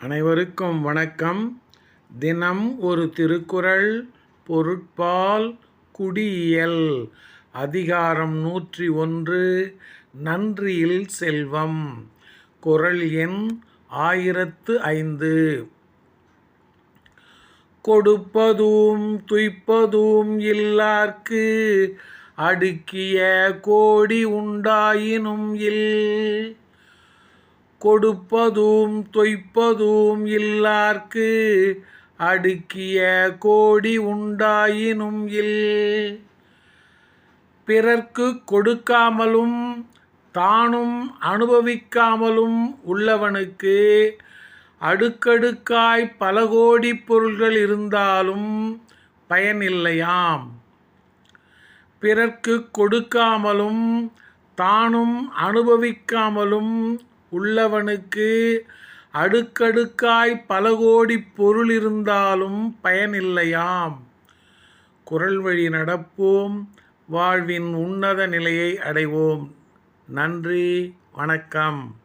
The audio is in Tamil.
அனைவருக்கும் வணக்கம். தினம் ஒரு திருக்குறள் பொருட்பால் குடியியல். அதிகாரம் நூற்றி ஒன்று நன்றியில் செல்வம். குரல் எண் ஆயிரத்து ஐந்து. கொடுப்பதும் துய்ப்பதும் இல்லார்க்கு அடுக்கிய கோடி உண்டாயினும் இல். கொடுப்பதும் தொய்ப்பதும் இல்லார்க்கு அடுக்கிய கோடி உண்டாயினும் இல். பிறர்க்கு கொடுக்காமலும் தானும் அனுபவிக்காமலும் உள்ளவனுக்கு அடுக்கடுக்காய் பல கோடி பொருள்கள் இருந்தாலும் பயனில்லையாம். பிறர்க்கு கொடுக்காமலும் தானும் அனுபவிக்காமலும் உள்ளவனுக்கு அடுக்கடுக்காய் பல கோடி பொருள் இருந்தாலும் பயனில்லையாம். குரல் வழி நடப்போம் வாழ்வின் உன்னத நிலையை அடைவோம். நன்றி வணக்கம்.